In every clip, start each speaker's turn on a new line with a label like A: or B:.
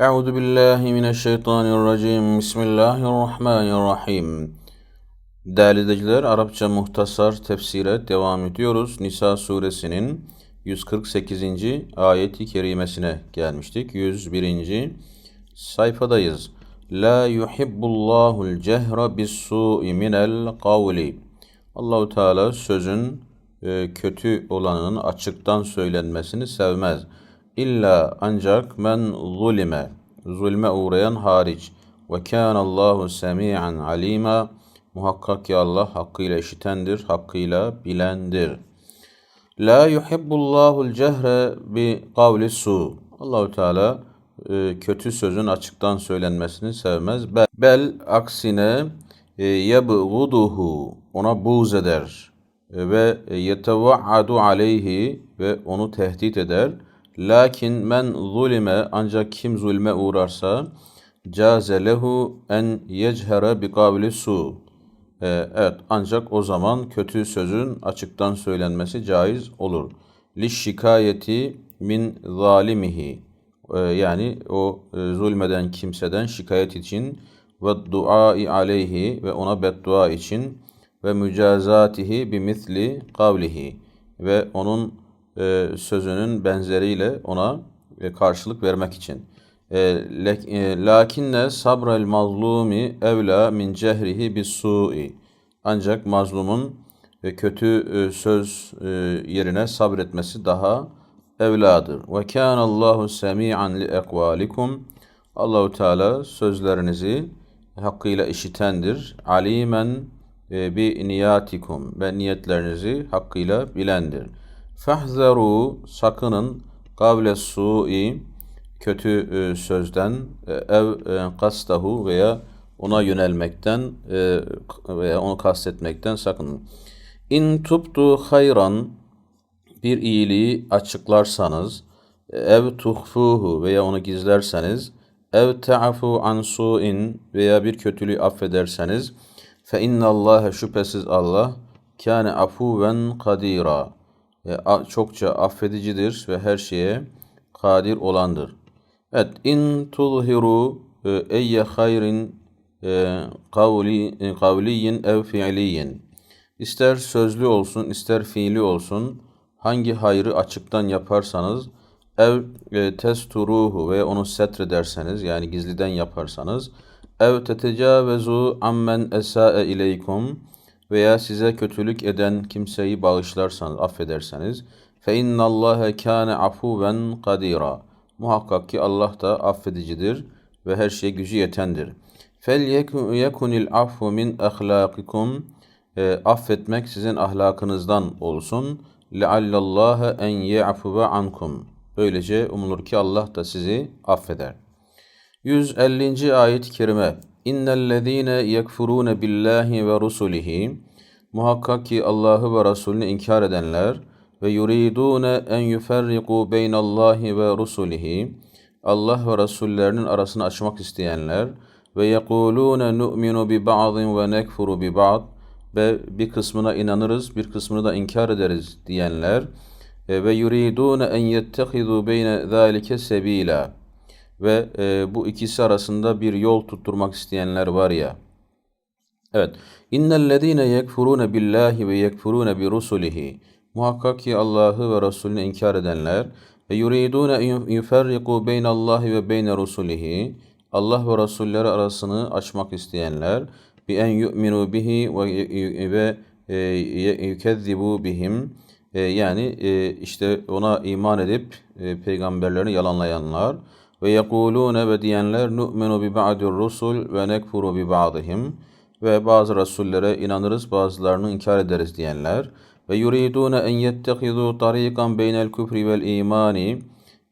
A: Euzu billahi mineşşeytanirracim. Bismillahirrahmanirrahim. Değerli izleyiciler, Arapça muhtasar tefsire devam ediyoruz. Nisa suresinin 148. ayeti kerimesine gelmiştik. 101. sayfadayız. La yuhibbullahul cehra bis-su'i minel kavli. Allahu Teala sözün e, kötü olanın açıktan söylenmesini sevmez. İlla ancak men zulime, zulme uğrayan hariç. Ve kânallahu semî'an alîmâ. Muhakkak ki Allah hakkıyla işitendir, hakkıyla bilendir. La yuhibbullahul cehre bi kavli su. Allahu Teala e, kötü sözün açıktan söylenmesini sevmez. Bel, bel aksine e, yebğuduhu ona buğz eder e, ve yeteva'adu aleyhi ve onu tehdit eder. Lakin men zulime ancak kim zulme uğrarsa caze lehu en yechera bi kavli su. Ee, evet ancak o zaman kötü sözün açıktan söylenmesi caiz olur. Li şikayeti min zalimihi. Ee, yani o e, zulmeden kimseden şikayet için ve duai aleyhi ve ona beddua için ve mücazatihi bi misli kavlihi ve onun e, sözünün benzeriyle ona e, karşılık vermek için. E, lakinne sabrel mazlumi evla min cehrihi bis su'i. Ancak mazlumun kötü söz yerine sabretmesi daha evladır. Ve kana Allahu semi'an li ekvalikum. Allahu Teala sözlerinizi hakkıyla işitendir. Alimen bi niyatikum ve niyetlerinizi hakkıyla bilendir. Fehzeru sakının kavle su'i kötü e, sözden e, ev e, kastahu veya ona yönelmekten veya onu kastetmekten sakının. İn tubtu hayran bir iyiliği açıklarsanız ev tuhfuhu veya onu gizlerseniz ev ta'fu an su'in veya bir kötülüğü affederseniz fe innallâhe şüphesiz Allah kâne afuven kadîrâ çokça affedicidir ve her şeye kadir olandır. Evet, in tulhiru e, eyye hayrin e, kavli, e, kavliyin ev fiiliyin. İster sözlü olsun, ister fiili olsun, hangi hayrı açıktan yaparsanız, ev testuruhu ve onu setrederseniz, yani gizliden yaparsanız, ev tetecavezu ammen esa'e ileykum, veya size kötülük eden kimseyi bağışlarsanız, affederseniz fe innallâhe kâne afuven kadîrâ. Muhakkak ki Allah da affedicidir ve her şeye gücü yetendir. Fel yekunil affu min ahlâkikum. E, affetmek sizin ahlakınızdan olsun. Leallallâhe en ye'afuve ankum. Böylece umulur ki Allah da sizi affeder. 150. ayet-i kerime İnnellezîne yekfurûne billahi ve rusulihi Muhakkak ki Allah'ı ve Resulünü inkar edenler ve yuridûne en yuferriku beynallahi ve rusulihi Allah ve Resullerinin arasını açmak isteyenler ve yekulûne nu'minu bi ba'din ve nekfuru bi ba'd ve bir kısmına inanırız, bir kısmını da inkar ederiz diyenler e, ve yuridûne en yettehidu beyne zâlike sebîlâ ve e, bu ikisi arasında bir yol tutturmak isteyenler var ya. Evet. İnnellezîne yekfurûne billahi ve yekfurûne bi rusulihi. Muhakkak ki Allah'ı ve Resulünü inkar edenler ve yuridûne yuferriku beynallahi ve beyne rusulihi. Allah ve Resulleri arasını açmak isteyenler bi en yu'minu bihi ve ve e, yukezzibu bihim e, yani e, işte ona iman edip peygamberlerini yalanlayanlar ve yekulune ve diyenler nu'minu bi ba'dir rusul ve nekfuru bi ba'dihim. Ve bazı rasullere inanırız bazılarını inkar ederiz diyenler. Ve yuridune en yettehidu tariqan beynel küfri vel imani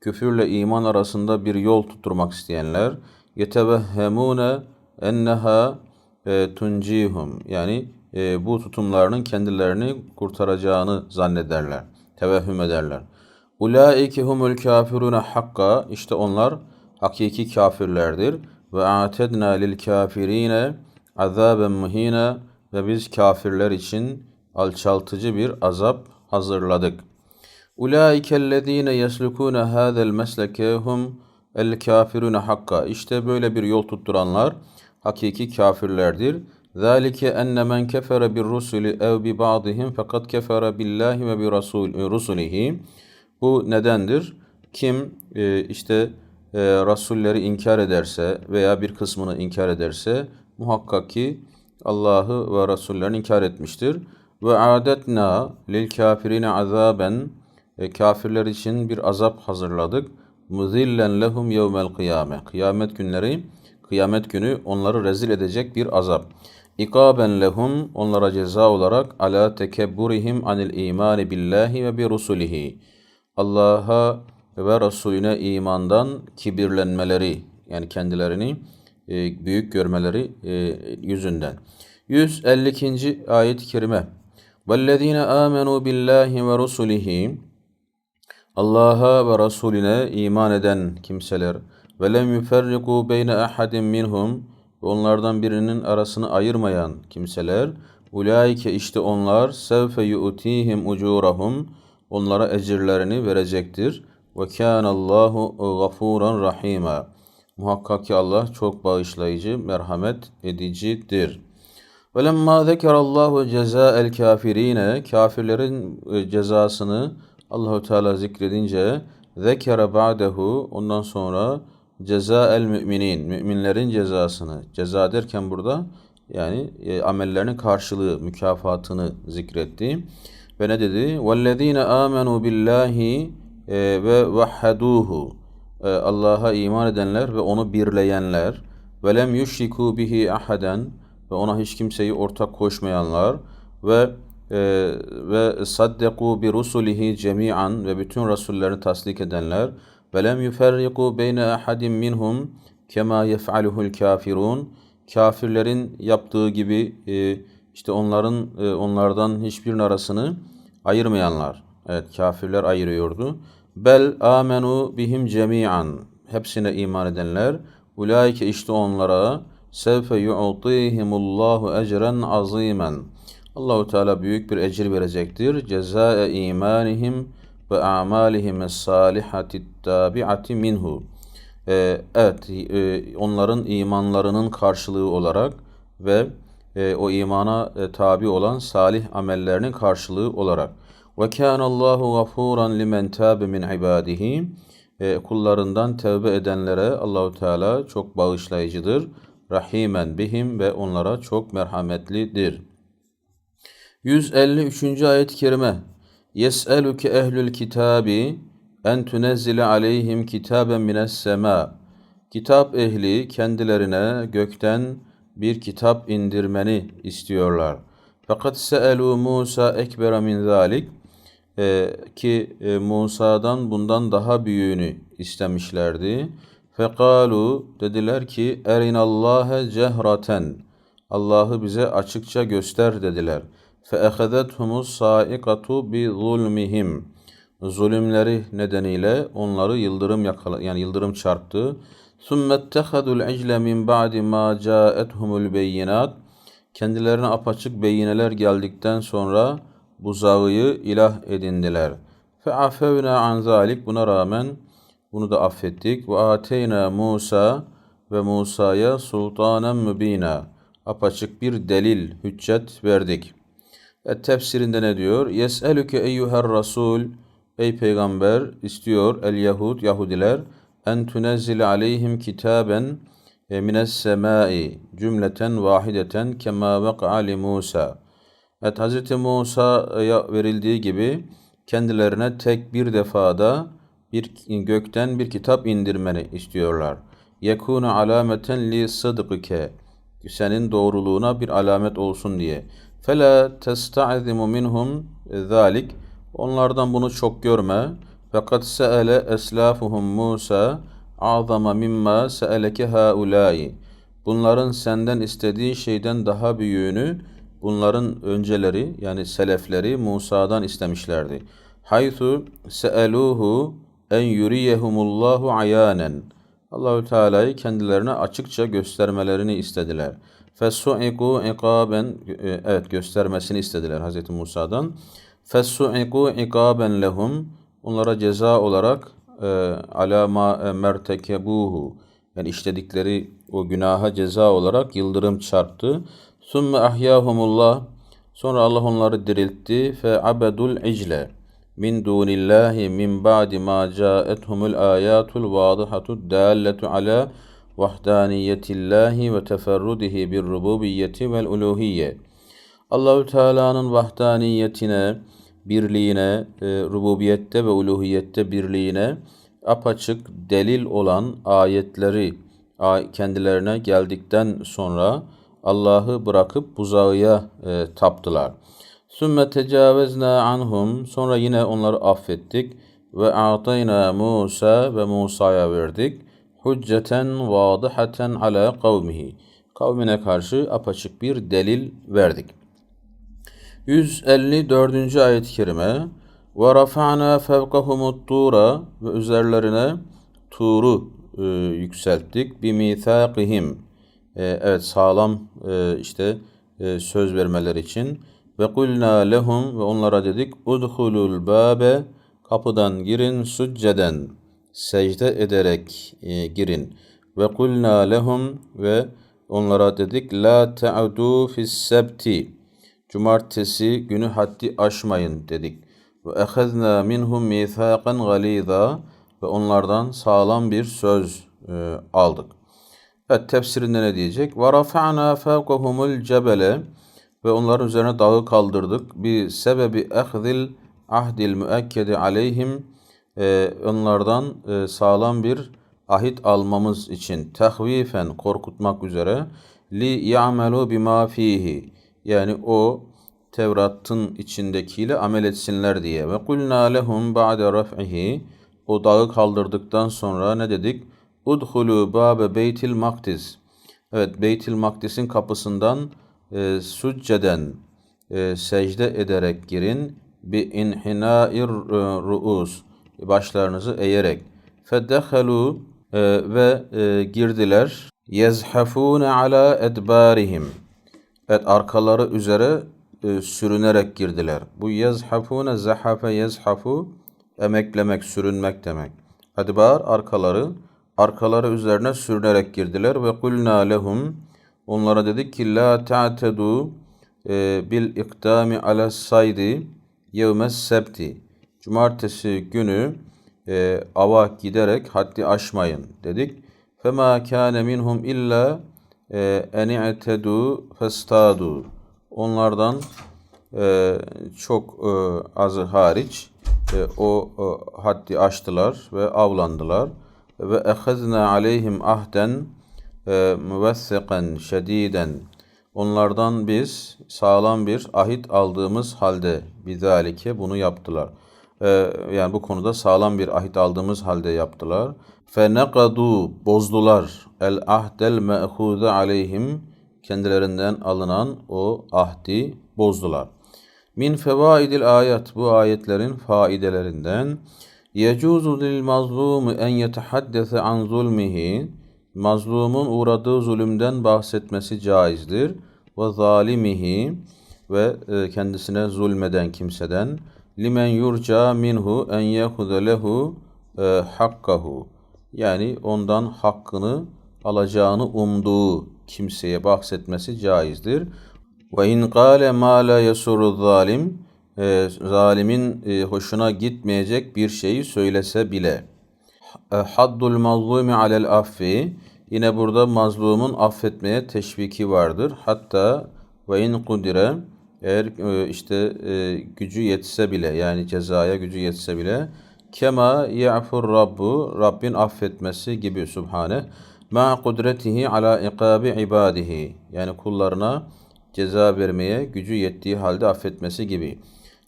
A: küfürle iman arasında bir yol tutturmak isteyenler. Yetevehhemune enneha e, tuncihum. Yani e, bu tutumlarının kendilerini kurtaracağını zannederler, tevehhüm ederler. Ulaike humul kafirune hakka işte onlar hakiki kafirlerdir. Ve atedna lil kafirine azaben muhine ve biz kafirler için alçaltıcı bir azap hazırladık. Ulaikellezine yeslukune hadel mesleke hum el kafirune hakka. İşte böyle bir yol tutturanlar hakiki kafirlerdir. Zalike enne men kefere bir rusuli ev bi ba'dihim fakat kefere Bu nedendir? Kim e, işte e, rasulleri inkar ederse veya bir kısmını inkar ederse muhakkak ki Allah'ı ve rasullerini inkar etmiştir. Ve adetna lil kafirine azaben e, kafirler için bir azap hazırladık. Muzillen lehum yevmel kıyame. Kıyamet günleri, kıyamet günü onları rezil edecek bir azap. İkaben lehum onlara ceza olarak ala tekebburihim anil imani billahi ve bi rusulihi. Allah'a ve Resulüne imandan kibirlenmeleri yani kendilerini e, büyük görmeleri e, yüzünden. 152. ayet-i kerime. وَالَّذ۪ينَ آمَنُوا بِاللّٰهِ وَرُسُلِهِ Allah'a ve Resulüne iman eden kimseler ve lem yuferriku beyne ahadin minhum onlardan birinin arasını ayırmayan kimseler ulaike işte onlar sevfe yu'tihim ucurahum onlara ecirlerini verecektir. Ve kânallahu gafuran rahima muhakkak ki Allah çok bağışlayıcı merhamet edicidir. Ve lemma zekerallahu el kafirine kafirlerin e, cezasını Allahu Teala zikredince zekere ba'dehu ondan sonra ceza el müminin müminlerin cezasını ceza derken burada yani e, amellerinin karşılığı mükafatını zikretti ve ne dedi? vellezine amenu billahi e, ve vahhaduhu e, Allah'a iman edenler ve onu birleyenler. ve lem yüşriku bihi ahaden ve ona hiç kimseyi ortak koşmayanlar. Ve e, ve saddeku bi rusulihi cemi'an ve bütün rasullerini tasdik edenler. ve lem yuferriku beyne ahadin minhum kema yef'aluhul kafirun kafirlerin yaptığı gibi e, işte onların e, onlardan hiçbirinin arasını ayırmayanlar. Evet kafirler ayırıyordu. Bel amenu bihim cemi'an hepsine iman edenler ulaike işte onlara sevfe yu'tihimullahu ecren azimen Allahu Teala büyük bir ecir verecektir. Cezae imanihim ve amalihim salihati tabiati minhu. Ee, evet, e, onların imanlarının karşılığı olarak ve e, o imana e, tabi olan salih amellerinin karşılığı olarak. Ve kana Allahu gafuran limen tabe min ibadihi. E, kullarından tevbe edenlere Allahu Teala çok bağışlayıcıdır. Rahimen bihim ve onlara çok merhametlidir. 153. ayet-i kerime Yes'eluke ehlül kitabi en tunezzile aleyhim kitaben mines sema Kitap ehli kendilerine gökten bir kitap indirmeni istiyorlar. Fakat se'elu Musa ekbere min zalik e, ki e, Musa'dan bundan daha büyüğünü istemişlerdi. Fekalu dediler ki erinallâhe cehraten Allah'ı bize açıkça göster dediler. Feehedethumus saikatu bi zulmihim zulümleri nedeniyle onları yıldırım yakala yani yıldırım çarptı. ثُمَّ اتَّخَذُوا الْعِجْلَ مِنْ بَعْدِ مَا جَاءَتْهُمُ الْبَيِّنَاتِ Kendilerine apaçık beyineler geldikten sonra buzağıyı ilah edindiler. فَعَفَوْنَا عَنْ ذَٰلِكَ Buna rağmen bunu da affettik. وَآتَيْنَا Musa ve Musa'ya sultanen mübina apaçık bir delil, hüccet verdik. Et tefsirinde ne diyor? Yes'elüke eyyuher rasul Ey peygamber istiyor el Yahud Yahudiler en tunezzile aleyhim kitaben e, mines semai cümleten vahideten kema veka'a li Musa. Evet Hz. Musa'ya verildiği gibi kendilerine tek bir defada bir gökten bir kitap indirmeni istiyorlar. Yekunu alameten li sıdkike senin doğruluğuna bir alamet olsun diye. Fela testa'zimu minhum zalik. Onlardan bunu çok görme. Fakat se'ele eslafuhum Musa azama mimma se'eleke haulai. Bunların senden istediği şeyden daha büyüğünü bunların önceleri yani selefleri Musa'dan istemişlerdi. Haythu se'eluhu en yuriyehumullahu ayanen. Allahü Teala'yı kendilerine açıkça göstermelerini istediler. Fesu'iku ikaben e, evet göstermesini istediler Hz. Musa'dan. Fesu'iku ikaben lehum onlara ceza olarak e, ala ma e, mertekebuhu yani işledikleri o günaha ceza olarak yıldırım çarptı. Sümme ahyahumullah sonra Allah onları diriltti fe abedul icle min dunillahi min ba'di ma ca'ethumul ayatul vadihatud dallatu ala vahdaniyetillahi ve teferrudihi bir rububiyyeti vel uluhiyye. Allahü Teala'nın vahdaniyetine, birliğine, e, rububiyette ve uluhiyette birliğine apaçık delil olan ayetleri kendilerine geldikten sonra Allah'ı bırakıp buzağıya e, taptılar. Sümme tecavezna anhum sonra yine onları affettik ve a'tayna Musa ve Musa'ya verdik hücceten vadihaten ala kavmihi. Kavmine karşı apaçık bir delil verdik. 154. ayet-i kerime ve rafa'na fevkahumut tura ve üzerlerine turu e, yükselttik bi mithaqihim. E, evet sağlam e, işte e, söz vermeler için ve kulna lehum ve onlara dedik udhulul babe kapıdan girin succeden secde ederek e, girin. Ve kulna lehum ve onlara dedik la ta'udu fis sebti. Cumartesi günü haddi aşmayın dedik. Ve ehezna minhum mithaqan galiza ve onlardan sağlam bir söz e, aldık. Evet tefsirinde ne diyecek? Ve rafa'na fevkahumul cebele ve onların üzerine dağı kaldırdık. Bir sebebi ehzil ahdil müekkedi aleyhim e, onlardan e, sağlam bir ahit almamız için tahvifen korkutmak üzere li ya'melu bima fihi yani o Tevrat'ın içindekiyle amel etsinler diye. Ve kulna lehum ba'de raf'ihi. O dağı kaldırdıktan sonra ne dedik? Udhulu babe beytil maktis. Evet Beytil Makdis'in kapısından e, succeden e, secde ederek girin. Bi inhinair e, ruus. Başlarınızı eğerek. Fedehelu e, ve e, girdiler. Yezhafune ala edbarihim evet arkaları üzere e, sürünerek girdiler. Bu yezhafune zahafe yezhafu emeklemek, sürünmek demek. Edbar arkaları arkaları üzerine sürünerek girdiler ve kulna lehum onlara dedik ki la ta'tedu e, bil iktami ala saydi yevmes sebti cumartesi günü e, ava giderek haddi aşmayın dedik. Fema kâne minhum illa e, en i'tedu festadu. Onlardan e, çok e, azı hariç e, o e, haddi aştılar ve avlandılar. Ve ehezna aleyhim ahden e, müvessiqen şediden. Onlardan biz sağlam bir ahit aldığımız halde bizalike bunu yaptılar.'' e, yani bu konuda sağlam bir ahit aldığımız halde yaptılar. Fenekadu bozdular el ahdel me'huze aleyhim. Kendilerinden alınan o ahdi bozdular. Min fevaidil ayet. Bu ayetlerin faidelerinden. Yecuzu lil mazlumi en yetehaddese an zulmihi. Mazlumun uğradığı zulümden bahsetmesi caizdir. Ve zalimihi. Ve e, kendisine zulmeden kimseden. Limen yurca minhu en yehude lehu e, hakkahu yani ondan hakkını alacağını umduğu kimseye bahsetmesi caizdir. Ve in kâle mâ la zalim e, zalimin e, hoşuna gitmeyecek bir şeyi söylese bile. E, haddul mazlumi alel affi yine burada mazlumun affetmeye teşviki vardır. Hatta ve in kudire eğer işte gücü yetse bile yani cezaya gücü yetse bile kema ya'fur rabbu Rabbin affetmesi gibi subhane ma kudretihi ala ikabi ibadihi yani kullarına ceza vermeye gücü yettiği halde affetmesi gibi.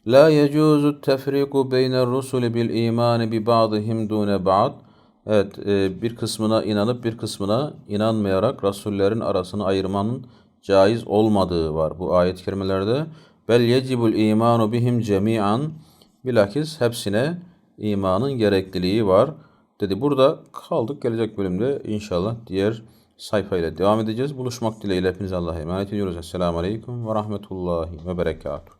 A: La yecuzu tefriku beyne rusuli bil imani bi ba'dihim dune ba'd. Evet, e, bir kısmına inanıp bir kısmına inanmayarak rasullerin arasını ayırmanın caiz olmadığı var bu ayet-i kerimelerde. Bel yecibul imanu bihim cemi'an. Bilakis hepsine imanın gerekliliği var. Dedi burada kaldık. Gelecek bölümde inşallah diğer sayfayla devam edeceğiz. Buluşmak dileğiyle hepinize Allah'a emanet ediyoruz. Esselamu Aleyküm ve Rahmetullahi ve Berekatuhu.